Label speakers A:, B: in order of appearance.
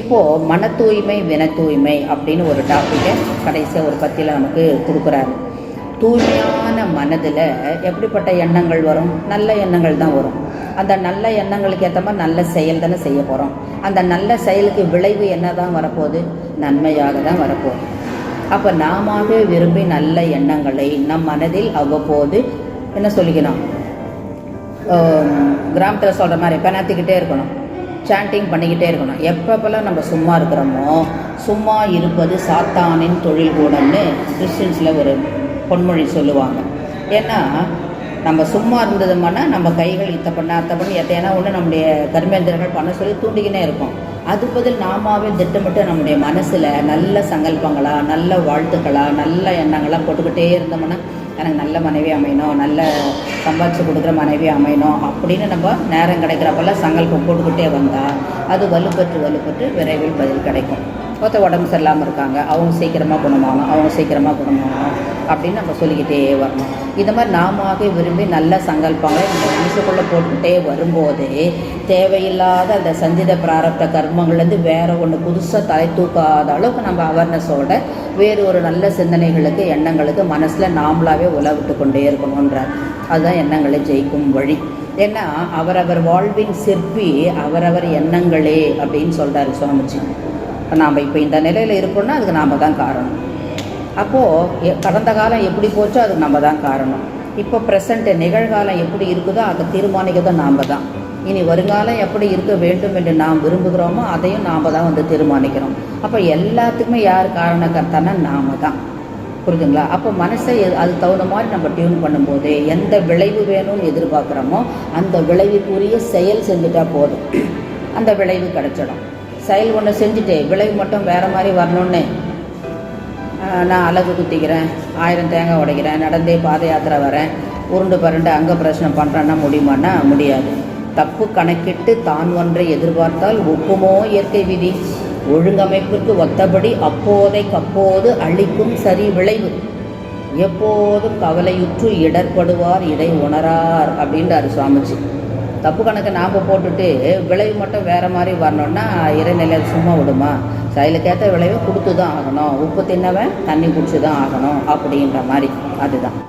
A: இப்போது மன தூய்மை வின தூய்மை அப்படின்னு ஒரு டாப்பிக்கை கடைசியாக ஒரு பத்தியில் நமக்கு கொடுக்குறாரு தூய்மையான மனதில் எப்படிப்பட்ட எண்ணங்கள் வரும் நல்ல எண்ணங்கள் தான் வரும் அந்த நல்ல எண்ணங்களுக்கு ஏற்ற மாதிரி நல்ல செயல் தானே செய்ய போகிறோம் அந்த நல்ல செயலுக்கு விளைவு என்ன தான் வரப்போகுது நன்மையாக தான் வரப்போகுது அப்போ நாமவே விரும்பி நல்ல எண்ணங்களை நம் மனதில் அவ்வப்போது என்ன சொல்லிக்கணும் கிராமத்தில் சொல்கிற மாதிரி பெணாத்திக்கிட்டே இருக்கணும் சாண்டிங் பண்ணிக்கிட்டே இருக்கணும் எப்பப்பெல்லாம் நம்ம சும்மா இருக்கிறோமோ சும்மா இருப்பது சாத்தானின் தொழில் கூடன்னு கிறிஸ்டின்ஸில் ஒரு பொன்மொழி சொல்லுவாங்க ஏன்னா நம்ம சும்மா இருந்ததுமானா நம்ம கைகள் இத்த பண்ண அத்த பண்ணி எத்தையானா ஒன்று நம்முடைய கர்மேந்திரங்கள் பண்ண சொல்லி தூண்டிக்கினே இருக்கும் அது பதில் நாமாவே திட்டமிட்டு நம்முடைய மனசில் நல்ல சங்கல்பங்களாக நல்ல வாழ்த்துக்களாக நல்ல எண்ணங்களாக போட்டுக்கிட்டே இருந்தோம்னா எனக்கு நல்ல மனைவி அமையணும் நல்ல சம்பாதிச்சு கொடுக்குற மனைவி அமையணும் அப்படின்னு நம்ம நேரம் கிடைக்கிறப்பெல்லாம் சங்கல்பம் போட்டுக்கிட்டே வந்தால் அது வலுப்பெற்று வலுப்பெற்று விரைவில் பதில் கிடைக்கும் ஒருத்த உடம்பு சரியில்லாமல் இருக்காங்க அவங்க சீக்கிரமாக குணமாகணும் அவங்க சீக்கிரமாக குணமாகணும் அப்படின்னு நம்ம சொல்லிக்கிட்டே வரணும் இந்த மாதிரி நாமாகவே விரும்பி நல்ல சங்கல்பங்களை நம்ம மனசுக்குள்ளே போட்டுக்கிட்டே வரும்போது தேவையில்லாத அந்த சஞ்சித பிராரப்த கர்மங்கள்லேருந்து வேறு ஒன்று புதுசாக தலை தூக்காத அளவுக்கு நம்ம அவேர்னஸோட வேறு ஒரு நல்ல சிந்தனைகளுக்கு எண்ணங்களுக்கு மனசில் நாமளாகவே நல்லாவே உலவிட்டு கொண்டே இருக்கணுன்றார் அதுதான் எண்ணங்களை ஜெயிக்கும் வழி ஏன்னா அவரவர் வாழ்வின் சிற்பி அவரவர் எண்ணங்களே அப்படின்னு சொல்கிறாரு சுவாமிஜி இப்போ நாம் இப்போ இந்த நிலையில் இருக்கோம்னா அதுக்கு நாம் தான் காரணம் அப்போது கடந்த காலம் எப்படி போச்சோ அதுக்கு நம்ம தான் காரணம் இப்போ ப்ரெசண்ட்டு நிகழ்காலம் எப்படி இருக்குதோ அதை தீர்மானிக்கிறதும் நாம் தான் இனி வருங்காலம் எப்படி இருக்க வேண்டும் என்று நாம் விரும்புகிறோமோ அதையும் நாம் தான் வந்து தீர்மானிக்கிறோம் அப்போ எல்லாத்துக்குமே யார் காரணக்கர்த்தானா நாம் தான் புரியுதுங்களா அப்போ மனசை அது தகுந்த மாதிரி நம்ம டியூன் பண்ணும்போது எந்த விளைவு வேணும்னு எதிர்பார்க்குறோமோ அந்த விளைவுக்குரிய செயல் செஞ்சுட்டா போதும் அந்த விளைவு கிடச்சிடும் செயல் ஒன்று செஞ்சுட்டு விளைவு மட்டும் வேறு மாதிரி வரணும்னு நான் அழகு குத்திக்கிறேன் ஆயிரம் தேங்காய் உடைக்கிறேன் நடந்தே பாத யாத்திரை வரேன் உருண்டு பரண்டு அங்கே பிரச்சனை பண்ணுறேன்னா முடியுமான்னா முடியாது தப்பு கணக்கிட்டு தான் ஒன்றை எதிர்பார்த்தால் ஒப்புமோ இயற்கை விதி ஒழுங்கமைப்புக்கு ஒத்தபடி அப்போதைக்கப்போது அளிக்கும் சரி விளைவு எப்போதும் கவலையுற்று இடர்படுவார் இடை உணரார் அப்படின்றார் சுவாமிஜி தப்பு கணக்கு நாம் போட்டுட்டு விளைவு மட்டும் வேறு மாதிரி வரணுன்னா இறைநிலையில் சும்மா விடுமா சைலுக்கேற்ற விளைவை கொடுத்து தான் ஆகணும் உப்பு தின்னவன் தண்ணி குடிச்சு தான் ஆகணும் அப்படின்ற மாதிரி அதுதான்